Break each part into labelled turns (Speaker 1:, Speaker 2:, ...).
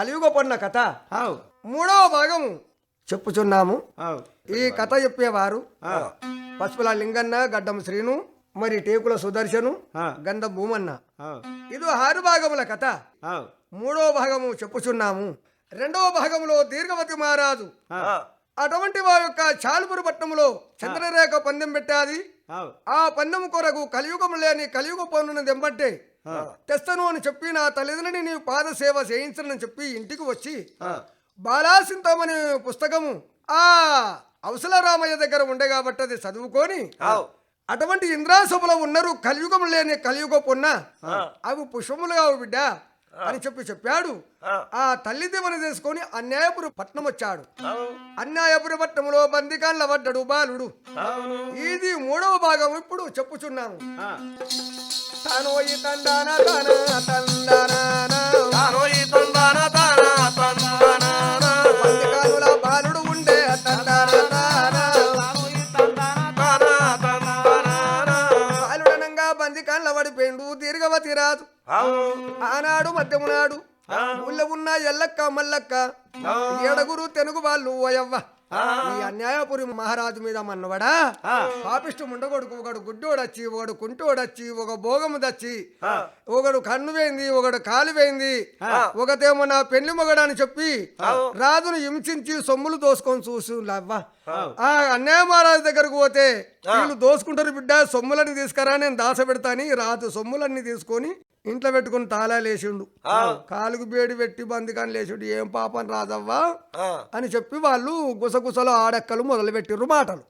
Speaker 1: కలియుగ పొన్న కథ మూడవ భాగము చెప్పుచున్నాము. ఈ కథ చెప్పేవారు. పసుపుల లింగన్న గడ్డం శ్రీను మరి టేకుల సుదర్శను. గంధ భూమన్న. ఇది ఆరు భాగముల కథ. మూడవ భాగము చెప్పుచున్నాము. రెండవ భాగంలో దీర్ఘవతి మహారాజు. అటువంటి వారి యొక్క చాలుపురు పట్టణంలో చంద్రరేఖ పందెం పెట్టాది. ఆ పందెం కొరకు కలియుగం లేని కలియుగ పన్నును దెంబట్టే తెస్తను అని చెప్పి నా తల్లిదండ్రుని నీవు పాద సేవ చేయించనని చెప్పి ఇంటికి వచ్చి బాలాసింతమని పుస్తకము ఆ అవసలరామయ్య దగ్గర ఉండే కాబట్టి అది చదువుకొని అటువంటి ఇంద్రాసభలో ఉన్నారు కలియుగం లేని కలియుగ అవి పుష్పములుగా బిడ్డ. అని చెప్పి చెప్పాడు. ఆ. తల్లి దేవుని తీసుకొని అన్యాయపురి పట్నం వచ్చాడు. అన్యాయపురి పట్నంలో బందికాన్ల పడ్డాడు బాలుడు. ఇది మూడవ భాగం ఇప్పుడు చెప్పుచున్నాము తాను ఈ తండాన తాన తండాన దీర్ఘవతి రాదు.
Speaker 2: అవు
Speaker 1: ఆనాడు మధ్యమునాడు ఊళ్ళో ఉన్న ఎల్లక్క మల్లక్క ఏడగురు తెనుగు వాళ్ళు ఓయవ్వ. ఈ అన్యాయపురి మహారాజు మీద మన్నవడా? పాపిష్టి ముండగొడుకు ఒకడు గుడ్డోడొచ్చి ఒకడు కుంటోడొచ్చి ఒక భోగము దచ్చి ఒకడు కన్ను వేయింది ఒకడు కాలు వేయింది ఒకటేమో నా పెళ్ళి మొగడు అని చెప్పి రాజును హింసించి సొమ్ములు దోసుకొని చూసు లవ్వ. ఆ అన్యాయ మహారాజు దగ్గరకు పోతే వీళ్ళు దోసుకుంటారు బిడ్డ సొమ్ములని తీసుకురా నేను దాస పెడతాని రాజు సొమ్ములన్నీ తీసుకొని ఇంట్లో పెట్టుకుని తాళాలు వేసిండు. కాలుకు బేడి పెట్టి బందికాన్ని లేచిండు ఏం పాపం రాజవ్వా అని చెప్పి వాళ్ళు గుసగుసలు ఆడక్కలు మొదలు పెట్టిర్రు మాటలు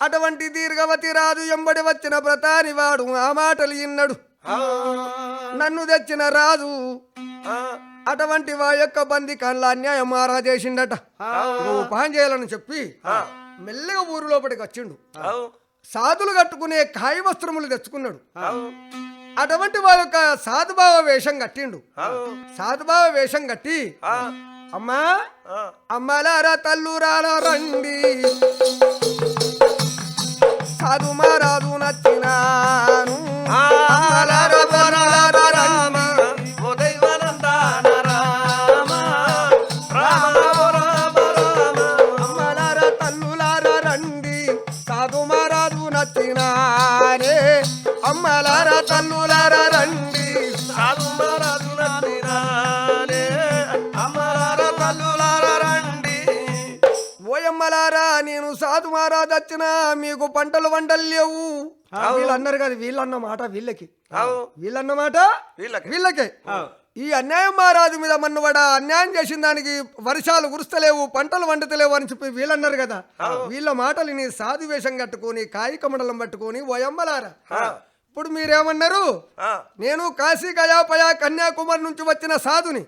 Speaker 1: అటువంటి దీర్ఘవతి రాజు ఎంబడి వచ్చిన ప్రతాని వాడు ఆ మాటలు ఇన్నడు. నన్ను తెచ్చిన రాజు అటువంటి వా యొక్క బంది కళ్ళ అన్యాయం మారా చేసిండట. నువ్వు పాన్ చేయాలని చెప్పి మెల్లగా ఊరు లోపలికి వచ్చిండు. సాధులు కట్టుకునే కాయ వస్త్రములు తెచ్చుకున్నాడు.
Speaker 2: అవు.
Speaker 1: అటువంటి వారి యొక్క సాధుభావ వేషం కట్టిండు. సాధుభావ వేషం కట్టి అమ్మా అమ్మలారా తల్లురాల రండి. సాధు మహారాజు నచ్చినాను అమ్మలారా ఓయమ్మలారా నేను సాధు మహారాజు వచ్చినా మీకు పంటలు వంటలు లేవు వీళ్ళు అన్నారు కదా వీళ్ళన్న మాట వీళ్ళకి.
Speaker 2: అవు.
Speaker 1: వీళ్ళన్న మాట
Speaker 2: వీళ్ళకి.
Speaker 1: వీళ్ళకే. ఈ అన్యాయం మహారాజు మీద మన్నవాడ అన్యాయం చేసిన దానికి వర్షాలు కురుస్తలేవు పంటలు వండుతలేవు అని చెప్పి వీళ్ళన్నారు కదా. వీళ్ళ మాటలు నీ సాధు వేషం కట్టుకొని కాయిక మండలం పట్టుకొని ఓయమ్మలారా ఇప్పుడు మీరేమన్నారు? నేను కాశీ గయాపయ కన్యాకుమారి నుంచి వచ్చిన సాధుని.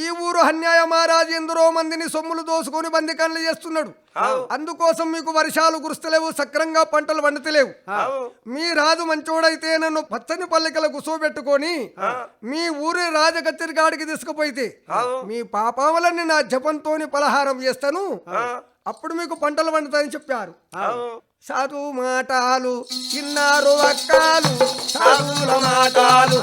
Speaker 1: ఈ ఊరు అన్యాయ మహారాజు ఎందరో మందిని సొమ్ములు దోసుకొని బందికాన్లు చేస్తున్నాడు. అందుకోసం మీకు వర్షాలు కురుస్తలేవు సక్రంగా పంటలు వండుతలేవు. మీ రాజు మంచోడైతే నన్ను పచ్చని పల్లికల కూసోబెట్టుకొని మీ ఊరి రాజకచ్చరి కాడికి తీసుకుపోయితే మీ పాపావలని నా జపంతోని పలహారం చేస్తాను. అప్పుడు మీకు పంటలు వండుతాయని చెప్పారు. సాధు మాటలు ఇన్నారు అక్కాలు సాధుల మాటలు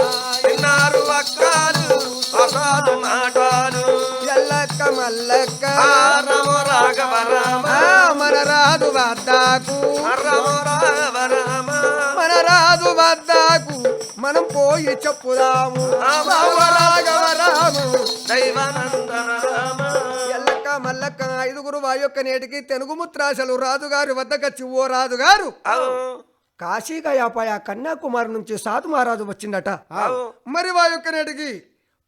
Speaker 2: తిన్నారు అక్కాలు అసాధు మాటలు.
Speaker 1: ఎల్లక్క మల్లక్క.
Speaker 2: రమ రాఘవ రామ.
Speaker 1: మన రాజు వద్దకు.
Speaker 2: రమ రాఘవ రామ.
Speaker 1: మన రాజు వద్దకు. మనం పోయి చెప్పుదాము. రాఘవ రాము.
Speaker 2: దైవానందన రామ.
Speaker 1: మల్లక్క ఐదుగురు వా యొక్క నేటికి తెనుగు ముత్రాశలు రాజుగారి వద్దకొచ్చి ఓ రాజుగారు! కాశీగయాపయ కన్యాకుమారి నుంచి సాధు మహారాజు వచ్చిందట. మరి వా యొక్క నేటికి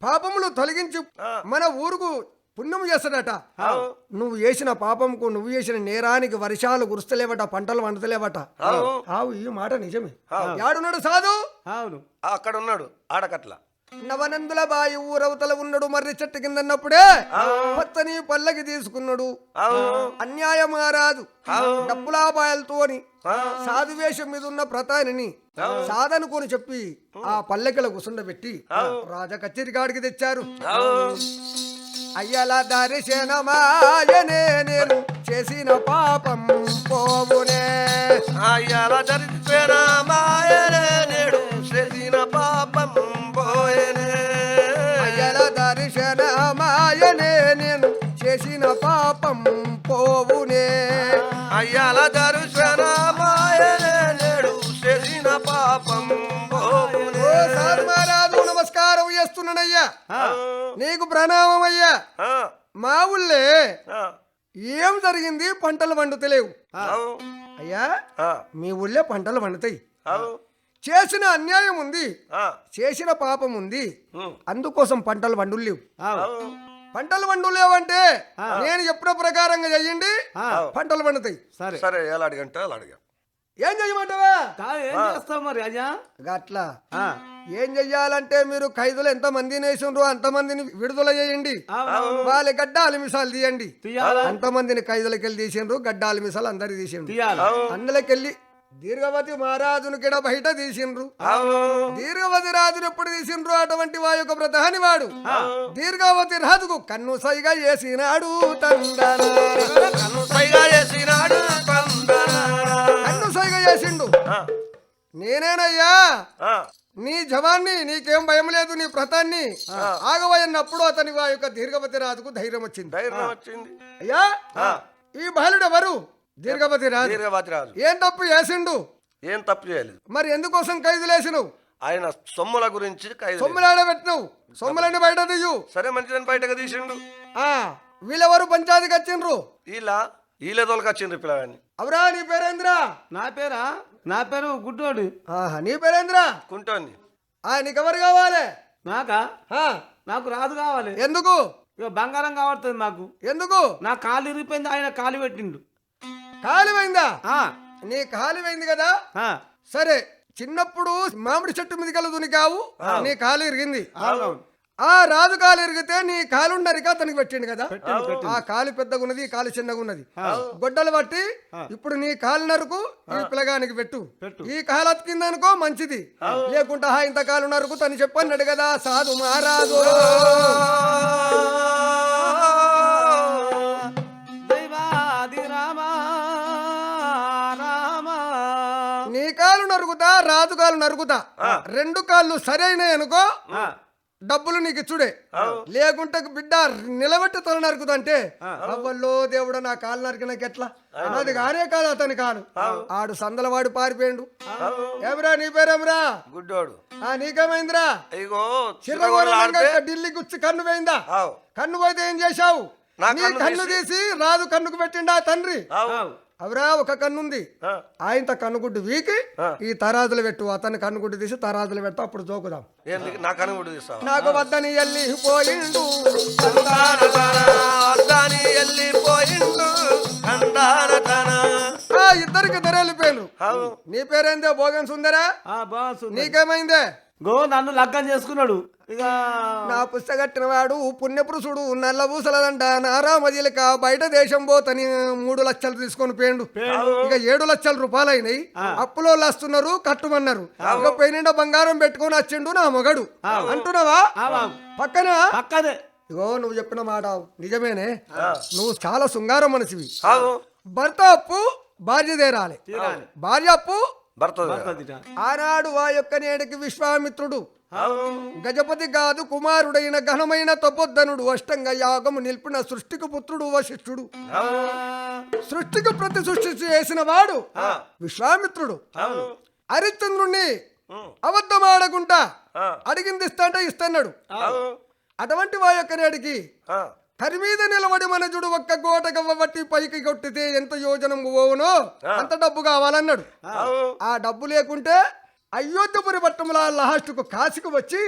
Speaker 1: పాపములు తొలగించి మన ఊరుకు పుణ్యం చేస్తాడట. నువ్వు చేసిన పాపంకు నువ్వు చేసిన నేరానికి వర్షాలు కురుస్తలేవట పంటలు వండుతలేవట. ఆవు ఈ మాట నిజమే. యాడున్నాడు సాధు?
Speaker 3: అవును.
Speaker 2: అక్కడ ఉన్నాడు ఆడకట్ల.
Speaker 1: నవనందుల బాయి ఊరవతల ఉన్నాడు మర్రి చెట్టు కిందన్నప్పుడే పచ్చని పల్లకి తీసుకున్నాడు. అన్యాయం రాదు డబ్బులాపాయలతోని సాధు వేషం మీద ఉన్న ప్రతానిని సాధనుకోని చెప్పి ఆ. పల్లెకల కుసుండబెట్టి రాజ కచేరి కాడికి తెచ్చారు. అయ్యల దర్శనమాయనే నేను చేసిన పాపం పోవునే.
Speaker 2: అయ్యాల దరిద్ర మాయనే నేడు చేసిన పాపం
Speaker 1: చేసిన పాపం పోవునే.
Speaker 2: అయ్యాల దర్శన నేడు చేసిన పాపం
Speaker 1: మహారాజు నమస్కారం చేస్తున్నానయ్యా. నీకు ప్రణామం అయ్యా. మా ఊళ్ళే ఏం జరిగింది? పంటలు వండుతలేవు
Speaker 2: అవు,
Speaker 1: అయ్యా మీ ఊళ్ళే పంటలు వండుతాయి
Speaker 2: అవు,
Speaker 1: చేసిన అన్యాయం ఉంది. చేసిన పాపం ఉంది. అందుకోసం పంటలు వండులు లేవు
Speaker 2: అవు,
Speaker 1: పంటలు వండులు లేవంటే నేను చెప్పిన ప్రకారంగా చెయ్యండి పంటలు వండుతాయి
Speaker 3: సరే.
Speaker 2: సరే ఎలా అడిగంటే అలా అడిగా.
Speaker 1: ఏం చెయ్యమంటావా?
Speaker 3: ఏం చేస్తావు మరి అయ్యా
Speaker 1: అట్లా. ఏం చెయ్యాలంటే మీరు ఖైదులు ఎంత మందిని వేసిండ్రో అంతమందిని విడుదల చేయండి. వాళ్ళ గడ్డాలి మిసాలు తీయండి.
Speaker 3: తీయాలా?
Speaker 1: అంతమందిని ఖైదులకి వెళ్ళి తీసిండ్రు గడ్డాలి మిసాలు అందరికి తీసిండ్రు. అందులోకెళ్ళి దీర్ఘవతి మహారాజుని కిడ బయట తీసిండ్రు. దీర్ఘవతి రాజును ఎప్పుడు తీసిండ్రు? అటువంటి వా యొక్క ప్రధాని వాడు. దీర్ఘవతి రాజుకు కన్ను సైగా చేసినాడు
Speaker 2: కన్ను సైగా చేసినాడు తందనారా.
Speaker 1: కన్ను సైగా చేసిండు. నేనేనయ్యా నీ జవాన్ని నీకేం భయం లేదు నీ వ్రతాన్ని ఆగవయన్నప్పుడు అతని వా యొక్క దీర్ఘవతి రాజుకు ధైర్యం వచ్చింది.
Speaker 2: ధైర్యం వచ్చింది.
Speaker 1: అయ్యా ఈ బాలుడు ఎవరు దీర్ఘవతి రాజు
Speaker 2: దీర్ఘవాతి రాజు
Speaker 1: ఏం తప్పు చేసిండు?
Speaker 2: ఏం తప్పు చేయలేదు.
Speaker 1: మరి ఎందుకోసం ఖైదులేసినవు?
Speaker 2: ఆయన సొమ్ముల గురించి ఖైదు.
Speaker 1: సొమ్ములాడ పెట్టినవు సొమ్ములన్నీ బయట దియ్యు
Speaker 2: సరే మంచిదని బయటకు తీసిండు.
Speaker 1: ఆ వీళ్ళెవరు పంచాయతీకి వచ్చిండ్రు?
Speaker 2: ఇలా ఈల తోలుకొచ్చిండ్రు పిల్లగాన్ని
Speaker 1: అవరా నీ పేరేంద్రా?
Speaker 3: నా పేరా? నా పేరు గుడ్డోడు.
Speaker 1: ఆహా నీ పేరేంద్రా?
Speaker 2: కుంటోని
Speaker 1: ఆ నీకెవరు కావాలి?
Speaker 3: నాకా?
Speaker 1: ఆ,
Speaker 3: నాకు రాదు కావాలి.
Speaker 1: ఎందుకు?
Speaker 3: ఇక బంగారం కావడుతుంది మాకు.
Speaker 1: ఎందుకు?
Speaker 3: నా కాలు ఇరిపోయింది ఆయన కాలు పెట్టిండు.
Speaker 1: కాలిపోయిందా
Speaker 3: ఆ,
Speaker 1: నీ కాలిపోయింది కదా? సరే చిన్నప్పుడు మామిడి చెట్టు మీద కలుదుని కావు నీ కాలు ఇరిగింది. ఆ రాజు కాలు ఇరిగితే నీ అతనికి పెట్టిండు కదా?
Speaker 3: పెట్టిండు, పెట్టిండు.
Speaker 1: ఆ కాలు పెద్దగా ఉన్నది కాలు చిన్నగా ఉన్నది గొడ్డలు పట్టి ఇప్పుడు నీ కాలు నరుకు ఈ పిల్లగానికి పెట్టు. ఈ కాలు అతికిందనుకో మంచిది. లేకుంటే ఇంత కాలు నరుకు తను చెప్పన్నాడు కదా సాధు మహారాజు. నరుకుతా రాజు కాలు నరుకుతా రెండు కాళ్ళు సరైన అనుకో డబ్బులు నీకు ఇచ్చుడే. లేకుంటే బిడ్డ నిలబెట్టి తల నరుకుదంటే అవ్వల్లో దేవుడు నా కాలు నరికినాక ఎట్లా? అది కానే కాదు అతని కాలు. ఆడు సందలవాడు పారిపోయిండు. ఏమిరా నీ పేరేమిరా
Speaker 2: గుడ్డోడు.
Speaker 1: ఆ నీకేమైందిరా? ఢిల్లీ గుచ్చి కన్ను పోయిందా కన్ను పోతే ఏం చేశావు?
Speaker 2: నా కన్ను
Speaker 1: తీసి. రాజు కన్నుకు పెట్టిండా తండ్రి. అవరా ఒక కన్నుంది. ఆయన కన్నుగుడ్డు వీకి. ఈ తరాజులు పెట్టు అతని కన్నుగుడ్డు తీసి తరాజులు పెట్టు అప్పుడు జోకుదాం.
Speaker 2: ఏంది నా కనుగొడు కూడా తీస్తావా?
Speaker 1: నాకు వద్దని ఎల్లి పోయిండు.
Speaker 2: అద్దాని వెళ్ళిపోయిండు
Speaker 1: ఇద్దరికి ఇద్దరు వెళ్ళిపోయినరు
Speaker 2: ఆవు
Speaker 1: నీ పేరేందే? భోగన్ సుందరా. నీకేమైందే?
Speaker 3: గో నన్ను లగ్గం చేసుకున్నాడు. ఇక
Speaker 1: నా పుస్తకట్టిన వాడు పుణ్యపురుషుడు నల్ల పూసలదంట నారామజిలక బయట దేశం పోతని మూడు లక్షలు తీసుకొని పోయిండు ఇక ఏడు లక్షల రూపాయలు అయినాయి అప్పులో వస్తున్నారు కట్టుమన్నారు. ఇక పోయినిండా బంగారం పెట్టుకొని వచ్చిండు నా మగడు. అంటున్నావా. పక్కన?
Speaker 3: పక్కనే.
Speaker 1: ఇగో నువ్వు చెప్పిన మాట నిజమేనే. నువ్వు చాలా శృంగారం మనిషివి. భర్త అప్పు భార్య తీరాలి. భార్య అప్పు
Speaker 2: భర్త.
Speaker 1: ఆనాడు ఆ యొక్క నేటికి విశ్వామిత్రుడు. గజపతి కాదు కుమారుడైన ఘనమైన తపోద్ధనుడు అష్టంగ యాగము నిలిపిన సృష్టికి పుత్రుడు వశిష్ఠుడు. సృష్టికి ప్రతి సృష్టి చేసిన వాడు విశ్వామిత్రుడు. హరిశ్చంద్రుణ్ణి అబద్ధమాడకుండా అడిగింది ఇస్తాంటే ఇస్తున్నాడు. అటువంటి వా యొక్క నేటికి కరి మీద నిలబడి మనజుడు ఒక్క గోట గవ్వబట్టి పైకి కొట్టితే ఎంత యోజనం పోవునో అంత డబ్బు కావాలన్నాడు. ఆ. డబ్బు లేకుంటే అయోధ్యపురి పట్టణంలో లాస్ట్కు కాశీకి వచ్చి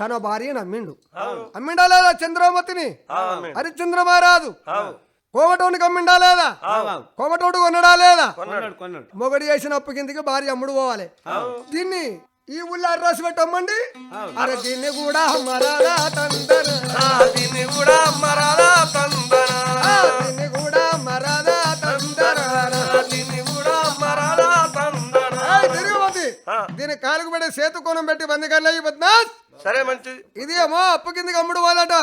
Speaker 1: తన భార్యను అమ్మిండు. అమ్మిండా లేదా చంద్రమతిని? హరిశ్చంద్ర మహారాజు. కోమటోనికి అమ్మిండా లేదా? కోమటోడు కొనడా లేదా?
Speaker 3: కొన్నాడు. కొన్నాడు
Speaker 1: మొగడు చేసిన అప్పు కిందకి భార్య అమ్ముడు పోవాలి. దీన్ని ఈ ఊళ్ళో అడ్రస్ పెట్టమ్మండి? అరే దీన్ని కూడా మరారా తందన
Speaker 2: ఆ దీన్ని కూడా మరాలా తందన
Speaker 1: ఆ, దీన్ని కూడా మరారా తందన
Speaker 2: దీన్ని కూడా మరాలా తందన
Speaker 1: తిరుగుమతి దీని కాలుకు పెట్టి సేతు కోణం పెట్టి బంది కన్నా
Speaker 2: సరే మంచిది
Speaker 1: ఇది ఏమో అప్పు కిందకి అమ్ముడు పోవాలట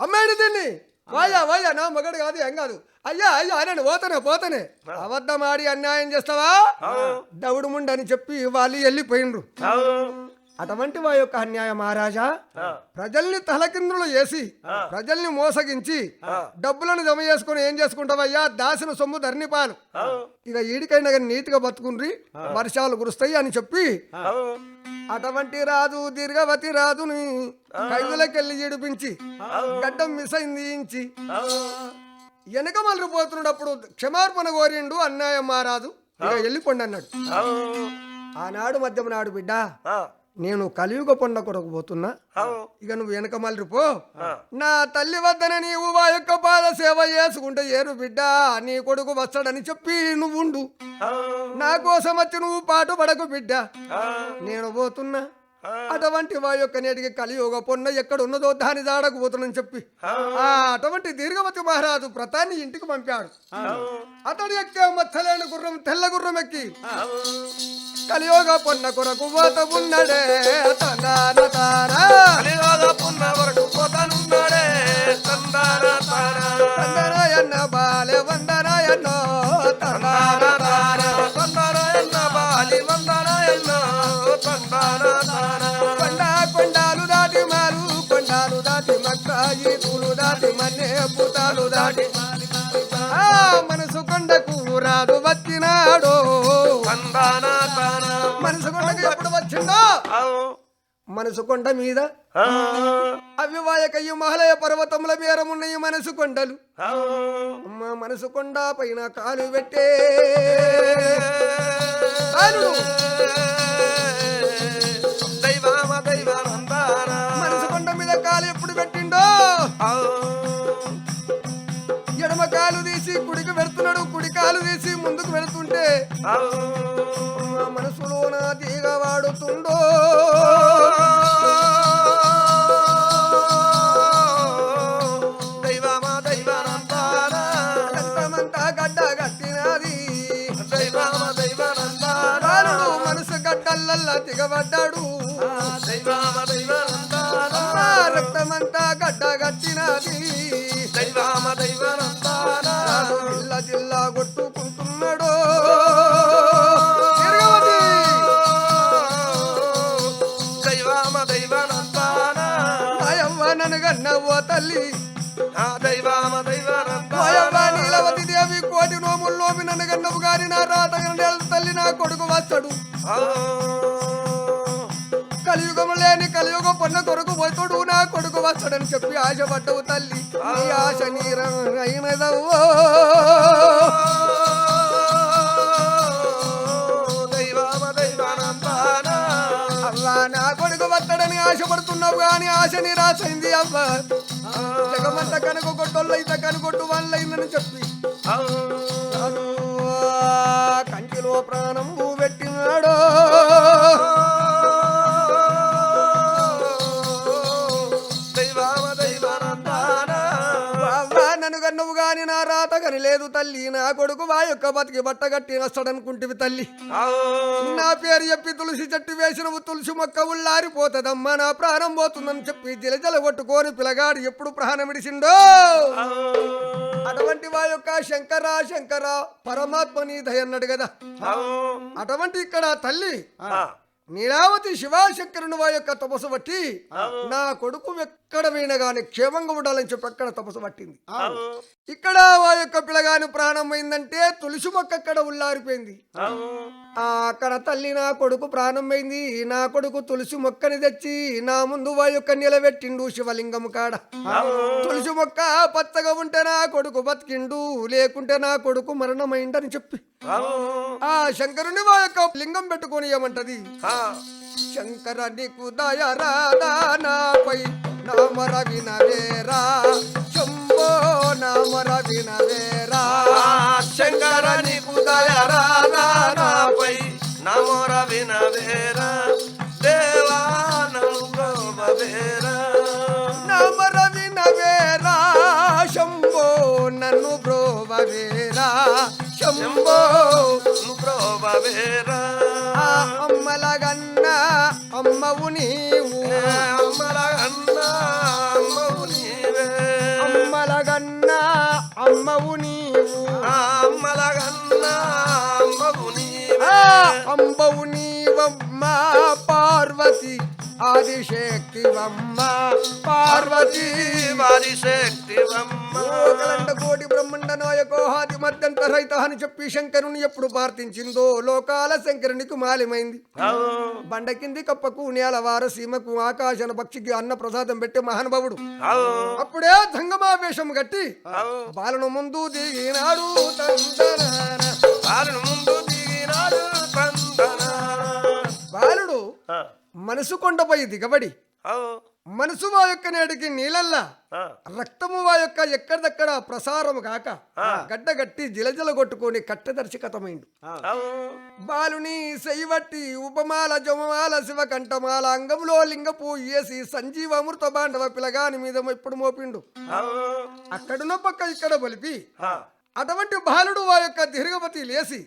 Speaker 1: అమ్మాడు దీన్ని. వాయా వాయా నా మగడు కాదు ఏం కాదు. అయ్యా అయ్యా అనండి పోతానే పోతానే. అబద్ధం ఆడి అన్యాయం చేస్తావా? దవుడు ముండని చెప్పి వాళ్ళు వెళ్ళిపోయిండ్రు. అటువంటి వా యొక్క అన్యాయ మహారాజా ప్రజల్ని తలకిందులు చేసి ప్రజల్ని మోసగించి డబ్బులను జమ చేసుకుని ఏం చేసుకుంటావయ్యా? దాసిన సొమ్ము ధరణిపాలు ఇక ఈడికైనా కానీ నీతిగా బతుకుండ్రి వర్షాలు కురుస్తాయి అని చెప్పి అటువంటి రాజు దీర్ఘవతి రాజుని కైగులకెళ్ళి ఈడిపించి గడ్డం మిస్ అయింది వెనక మళ్ళీ పోతున్నప్పుడు క్షమార్పణ కోరిండు అన్యాయ మహారాజు. ఇక వెళ్ళిపోండి అన్నాడు. ఆనాడు మధ్యం నాడు బిడ్డ నేను కలియుగ పొండ కొరకు పోతున్నా. ఇక నువ్వు వెనక మళ్ళీ పో. నా తల్లి వద్దన నీవు మా యొక్క పాద సేవ చేసుకుంటే ఏరు బిడ్డ నీ కొడుకు వస్తాడని చెప్పి నువ్వు ఉండు. నా కోసం వచ్చి నువ్వు పాటు పడకు బిడ్డ. నేను పోతున్నా. అటువంటి వా యొక్క నేటికి కలియుగ పొన్న ఎక్కడ ఉన్నదో దాని దాడకు చెప్పి. ఆ. అటువంటి దీర్ఘవతి మహారాజు ప్రతాన్ని ఇంటికి పంపాడు. అతడు ఎక్కే మచ్చలేని గుర్రం తెల్ల గుర్రం ఎక్కి. కలియోగ పొన్న కొరకు పోత ఉన్నడే.
Speaker 2: కలియోగ పున్న పోతానున్నాడే
Speaker 1: వందనాయన్న మన్నే పుతాలు దాటి ఆ మనసు కొండకు రాదు వచ్చినాడు. మనసు కొండకు ఎప్పుడు వచ్చిందో? మనసు కొండ మీద. అవి వాయకయ్య మహలయ పర్వతముల మేరమున్నయి మనసు కొండలు. అమ్మ మనసు కొండ పైన కాలు పెట్టే. మనసు కొండ మీద కాలు పెట్టిండో ఎడమ కాలు తీసి కుడికి పెడుతున్నాడు కుడి కాలు తీసి ముందుకు వెళుతుంటే అమ్మ మనసులో నా తీగ వాడుతుండో రక్తమంతా గడ్డ కట్టినది. రక్తమంతా గడ్డ కట్టినది
Speaker 2: దైవామ
Speaker 1: జిల్లా జిల్లా కొట్టుకుంటున్నాడు.
Speaker 2: దైవామ
Speaker 1: నన్ను గన్నవ్వ తల్లి.
Speaker 2: ఆ దైవామ దైవానందాన
Speaker 1: మాయవ్వ నీలవతి దేవి కోటి నోముల్లోమి నన్ను గన్నవు గాని నా రాత తల్లి నా కొడుకు వచ్చాడు. కలియుగం లేని కలియుగ పొన్న కొడుకు వతుడు నా కొడుకు వస్తాడని చెప్పి ఆశపడ్డవు తల్లి. నీ ఆశ
Speaker 2: నీరైనదవు
Speaker 1: అవ్వా నా కొడుకు వస్తాడని ఆశపడుతున్నావు కానీ ఆశ నిరాశైంది అవ్వ. జగమంత కనుక కొట్టోళ్ళు కనుకొట్టు వాళ్ళైందని చెప్పి. నాడు కంటిలో ప్రాణం పెట్టినాడు. గాని నా రాత కని లేదు తల్లి. నా కొడుకు వా యొక్క బతికి బట్ట కట్టి వస్తాడనుకుంటివి తల్లి. నా పేరు చెప్పి తులసి చెట్టు వేసినవు తులసి మొక్క ఉల్లారిపోతదమ్మా నా ప్రాణం పోతుందని చెప్పి జిలజల కొట్టుకొని పిలగాడు ఎప్పుడు ప్రాణం విడిసిండో. అటువంటి వా యొక్క శంకర శంకర పరమాత్మ నీ అన్నాడు కదా. అటువంటి ఇక్కడ తల్లి నీలావతి శివాశంకరుని వా యొక్క తపస్సు బట్టి నా కొడుకు ఎక్కడ గాని క్షేమంగా ఉండాలని చెప్పి ఎక్కడ తపస్సు పట్టింది. ఇక్కడ ఆ యొక్క పిల్లగాని ప్రాణం అయిందంటే తులసి మొక్క అక్కడ ఉల్లారిపోయింది. ఆ అక్కడ తల్లి నా కొడుకు ప్రాణం అయింది నా కొడుకు తులసి మొక్కని తెచ్చి నా ముందు వా యొక్క నిలబెట్టిండు శివలింగం కాడ. తులసి మొక్క పచ్చగా ఉంటే నా కొడుకు బతికిండు లేకుంటే నా కొడుకు మరణమైండని చెప్పి. ఆ శంకరుని వా యొక్క లింగం పెట్టుకొని ఏమంటది? శంకర నీకు దయ రాధా నాపై నామర వినవేరా శంభో నామర వినవేరా
Speaker 2: శంకర నీకు దయరాపై నమోర వినవేరా దేవా నము బ్రోవవేరా
Speaker 1: నామర వినవేరా శంభో నన్ను బ్రోవవేరా శంభో ఆ అమ్మలగన్న అమ్మవు నీవు.
Speaker 2: అమ్మల అన్న అమ్మవు
Speaker 1: అమ్మలగన్న అమ్మవు నీవు.
Speaker 2: అమ్మల అన్న అమ్మవు నీవే.
Speaker 1: అంబవు ఆదిశక్తివమ్మ పార్వతి
Speaker 2: వారి శక్తివమ్మ
Speaker 1: లోకలండ కోటి బ్రహ్మండ నాయకోహాది మధ్యంత రహిత అని చెప్పి శంకరుని ఎప్పుడు ప్రార్థించిందో లోకాల శంకరునికి మాలిమైంది బండ కింది కప్పకు నేలవార సీమకు ఆకాశన పక్షికి అన్న ప్రసాదం పెట్టే మహానుభావుడు. అప్పుడే ధంగమావేశం గట్టి బాలను ముందు దిగినాడు బాలుడు మనసు కొండపై దిగబడి. మనసు వా యొక్క నేటికి నీళ్ళల్లా. రక్తము వా యొక్క ఎక్కడిదక్కడ ప్రసారము కాక గడ్డగట్టి జిలజల కొట్టుకొని కట్టదర్శకతమైండు బాలుని శైవట్టి ఉపమాల జమమాల శివ కంఠమాల అంగంలో లింగపు ఏసి సంజీవ అమృత బాండవ పిలగాని మీద ఇప్పుడు మోపిండు. అక్కడున్న పక్క ఇక్కడ బలిపి. అటువంటి బాలుడు వా యొక్క దీర్ఘపతి లేసి.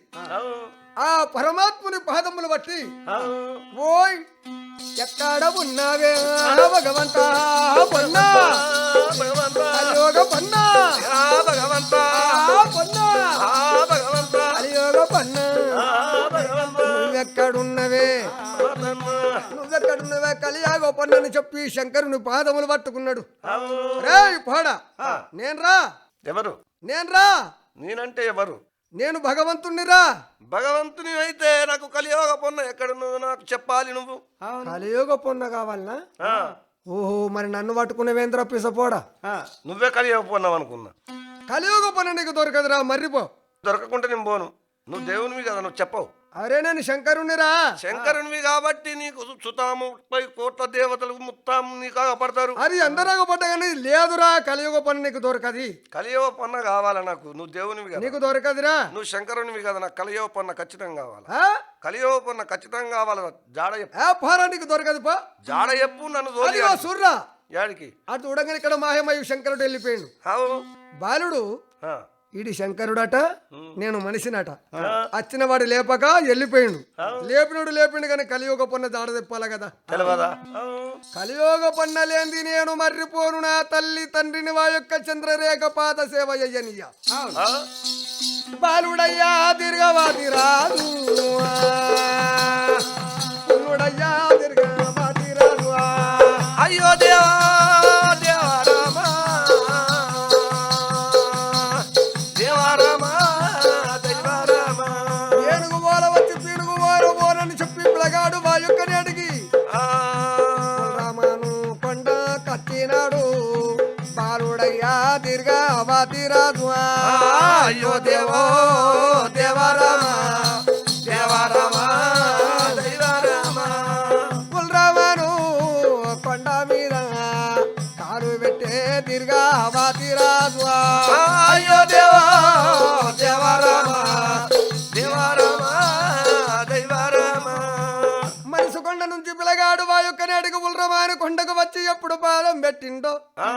Speaker 1: ఆ పరమాత్ముని పాదములు బట్టి ఓయ్ ఎక్కడ ఉన్నావే? భగవంత పొన్నా. కలియోగ పొన్నా.
Speaker 2: భగవంతా.
Speaker 1: పొన్నా.
Speaker 2: భగవంతా.
Speaker 1: కలియోగ పొన్నా. నువ్వెక్కడున్నవే? నువ్వెక్కడున్నవే? కలియాగో పొన్నని చెప్పి శంకరుని పాదములు పట్టుకున్నాడు. రేయ్ పోడా. నేను రా
Speaker 2: ఎవరు?
Speaker 1: నేను రా
Speaker 2: నేనంటే ఎవరు?
Speaker 1: నేను భగవంతుణ్ణిరా
Speaker 2: భగవంతుని అయితే నాకు కలియోగ పొన్న ఎక్కడ నువ్వు నాకు చెప్పాలి నువ్వు?
Speaker 1: కలియోగ పొన్న కావాలనా?
Speaker 2: ఆ,
Speaker 1: ఓహో మరి నన్ను పట్టుకునేవేంద్ర పిసపోడా
Speaker 2: నువ్వే కలియోగ పొన్నావు అనుకున్నా.
Speaker 1: కలియోగ పొన్న నీకు దొరకదురా మర్రిపో.
Speaker 2: దొరకకుంటే నేను పోను. నువ్వు దేవునివి కదా నువ్వు చెప్పవు.
Speaker 1: అరే నేను శంకరుణ్ణిరా
Speaker 2: శంకరునివి కాబట్టి నీకు సుతాము ముప్పై కోట్ల దేవతలు ముత్తాం నీకు కాపాడతారు
Speaker 1: అది అందరాగ పడ్డ కానీ లేదురా కలియుగ పని నీకు దొరకది.
Speaker 2: కలియోగ పొన్న కావాలా నాకు? నువ్వు దేవునివి కదా.
Speaker 1: నీకు దొరకదురా.
Speaker 2: నువ్వు శంకరునివి కదా నాకు కలియోగ పొన్న ఖచ్చితంగా కావాలా? కలియోగ పొన్న ఖచ్చితంగా కావాలా జాడ చెప్పు.
Speaker 1: ఏ పోరా నీకు దొరకదు పా.
Speaker 2: జాడ చెప్పు నన్ను
Speaker 1: సుర్రా.
Speaker 2: యాడికి?
Speaker 1: అటు చూడంగానే ఇక్కడ మాయమయ్య శంకరుడు వెళ్ళిపోయాడు. బాలుడు ఈడి శంకరుడట నేను మనిషినట. వచ్చిన వాడు లేపక వెళ్ళిపోయిండు. లేపినోడు లేపిండు కానీ కలియోగ పన్న జాడ తెప్పాల కదా? కలియోగ పన్న లేంది నేను మర్రిపోను నా తల్లి తండ్రిని వా యొక్క చంద్రరేఖ పాద సేవ అయ్యనియ్య.
Speaker 2: ఆ?
Speaker 1: బాలుడయ్యా తిరగవాది రాదు.
Speaker 2: అయ్యో దేవో
Speaker 1: నేటికి పుల్రమాను కొండకు వచ్చి ఎప్పుడు పాదం పెట్టిండో?
Speaker 2: ఆ,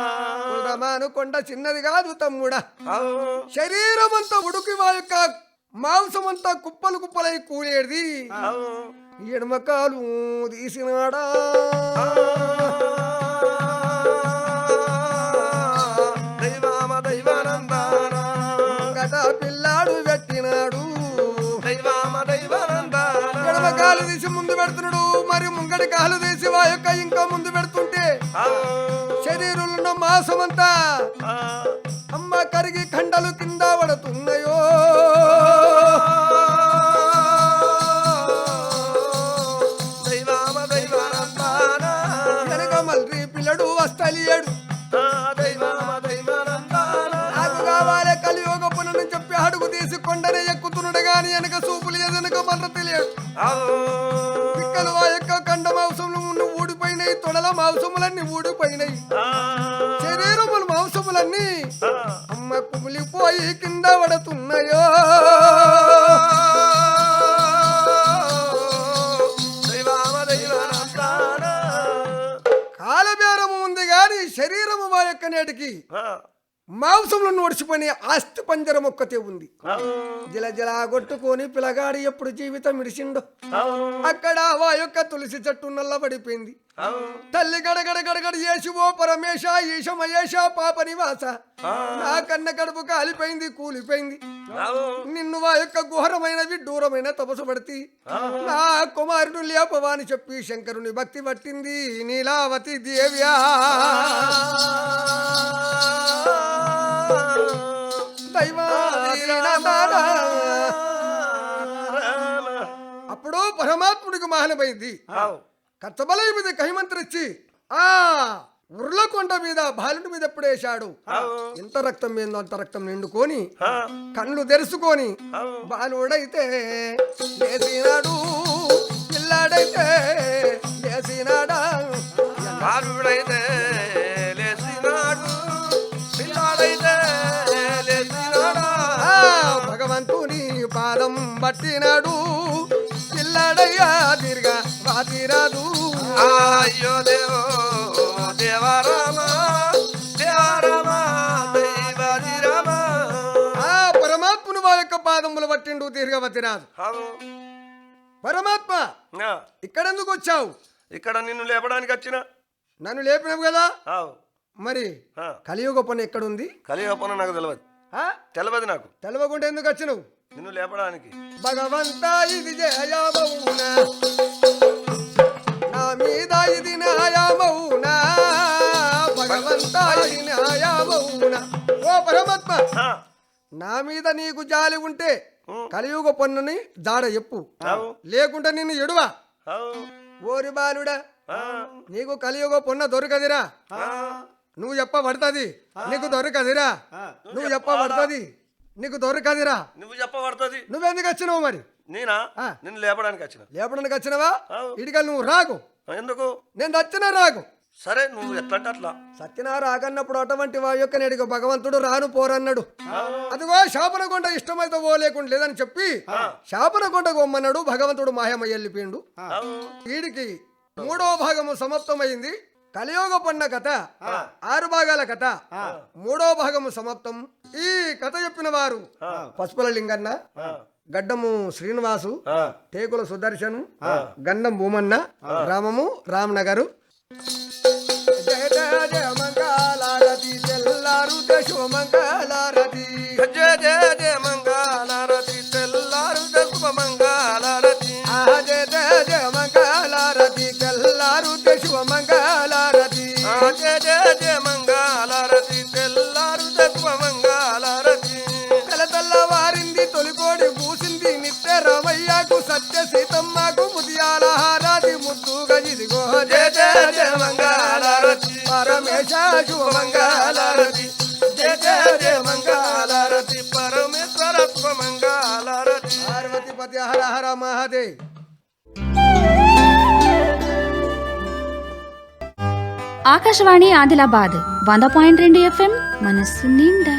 Speaker 1: పుల్రమాను కొండ చిన్నది కాదు తమ్ముడా.
Speaker 2: అవు,
Speaker 1: శరీరం అంతా ఉడికి యొక్క మాంసం అంతా కుప్పలు కుప్పలై కూలేది. ఎడమకాలు తీసినాడా?
Speaker 2: దైవానందానా.
Speaker 1: గట పిల్లాడు పెట్టినాడు.
Speaker 2: దైవామ
Speaker 1: ఎడమకాలు తీసి ముందు పెడుతున్నాడు. మరి ముంగడి కాలు తీసి వా యొక్క ఇంకా ముందు పెడుతుంటే శరీరంలో మాసమంతా అమ్మ కరిగి కండలు కింద పడుతున్నాయో. కనుక మళ్ళీ పిల్లడు వస్తలియడు కావాలి కలియోగ పునని చెప్పి అడుగు తీసి కొండనే ఎక్కుతున్నాడు గాని వెనక సూపులు మళ్ళీ తెలియడు పిక్కలు ఆ యొక్క కండ మాంసములు ఉన్న ఊడిపోయినాయి తొడల మాంసములన్నీ ఊడిపోయినాయి. శరీరముల మాంసములన్నీ అమ్మ కుమిలిపోయి కింద పడుతున్నాయో. కాలబేరము ఉంది గాని శరీరము మా యొక్క నేటికి మాంసంలో ఓడిచిపోయి ఆస్తి పంజరం ఒక్కతే ఉంది. జిల జిలా కొట్టుకొని పిలగాడి ఎప్పుడు జీవితం ఇడిచిండో అక్కడ వా యొక్క తులసి చెట్టు నల్లబడిపోయింది. తల్లి గడగడ గడగడ ఏసి ఓ పరమేశ ఈశ మహేశ పాప నివాస. నా కన్న కడుపు కాలిపోయింది కూలిపోయింది. నిన్ను వా యొక్క ఘోరమైన విడ్డూరమైన తపసు పడితే నా కుమారుడు లేపవా అని చెప్పి శంకరుని భక్తి పట్టింది. నీలావతి దేవ్యా. పరమాత్ముడికి మహనమైంది కచ్చబలయ మీద కహిమంత్రిచ్చి ఆ ఉర్లకొండ మీద బాలుడి మీద ఎప్పుడేశాడు? ఎంత రక్తం ఏందో అంత రక్తం నిండుకొని కళ్ళు తెరుచుకొని బాలుడైతే లేచినాడు పిల్లాడైతే లేచినాడా?
Speaker 2: బాలుడైతే లేచినాడు పిల్లాడైతే లేచినాడా?
Speaker 1: ఆ భగవంతుని పాదం పట్టినాడు పిల్లాడయ్యా తిరిగా వాతిరాదు
Speaker 2: అయ్యో దేవో దేవరామ దేవరామ దైవాది రామ.
Speaker 1: ఆ పరమాత్ముని వా యొక్క పాదములు పట్టిండు దీర్ఘవతిరాదు పరమాత్మ ఇక్కడెందుకు వచ్చావు?
Speaker 2: ఇక్కడ నిన్ను లేపడానికి వచ్చిన.
Speaker 1: నన్ను లేపినావు కదా. మరి. కలియుగ పని ఎక్కడుంది?
Speaker 2: కలియుగ నాకు తెలియదు? తెలియదు నాకు.
Speaker 1: తెలవకుండా ఎందుకు వచ్చినావు?
Speaker 2: నిన్ను లేపడానికి.
Speaker 1: భగవంతా ఇది జయమౌనా నా మీద ఇది న్యాయమౌనా భగవంతా ఇది న్యాయమౌనా ఓ పరమాత్మ!
Speaker 2: ఆ,
Speaker 1: నా మీద నీకు జాలి ఉంటే కలియుగ పన్నుని జాడ చెప్పు. లేకుంటే నిన్ను ఎడువా. ఓరి బాలుడా నీకు కలియుగ పొన్న దొరకదిరా? నువ్వు చెప్పబడుతుంది నీకు దొరకదిరా? నువ్వు చెప్పబడుతుంది నీకు దొరకదిరా
Speaker 2: నువ్వు చెప్పబడుతుంది.
Speaker 1: నువ్వెందుకు వచ్చినావు మరి?
Speaker 2: నేనా. నిన్ను లేపడానికి వచ్చిన.
Speaker 1: లేపడానికి వచ్చినవా. ఇడిగా నువ్వు రాకు.
Speaker 2: ఎందుకు?
Speaker 1: నేను చచ్చిన రాకు.
Speaker 2: సరే నువ్వు ఎట్లంటే అట్లా.
Speaker 1: సత్యనా రాకన్నప్పుడు అటువంటి వా యొక్క నేడికి భగవంతుడు రాను పోరన్నాడు. అదిగో శాపన కొండ ఇష్టమైతే ఓ లేకుండా లేదని చెప్పి శాపన కొండ గొమ్మన్నాడు భగవంతుడు మాయమ వెళ్ళిపోయిండు. వీడికి మూడో భాగము సమాప్తమైంది. కలియోగ పన్న కథ ఆరు భాగాల కథ మూడో భాగము సమాప్తం. ఈ కథ చెప్పిన వారు పసుపుల లింగన్న గడ్డము శ్రీనివాసు టేకుల సుదర్శన్ గండం భూమన్న రామము రామ్నగరు. జయ జయ జయ మంగళారతి తెల్లారు శుభమంగళారతి శుభమంగళారతి
Speaker 2: జయ జయ జయ మంగళారతి పరమేశ్వర శుభ మంగళారతి.
Speaker 1: పార్వతిపతి హర హర మహాదేవ్.
Speaker 4: ఆకాశవాణి ఆదిలాబాద్ వంద పాయింట్ రెండు ఎఫ్ఎం మనస్సు నిండా.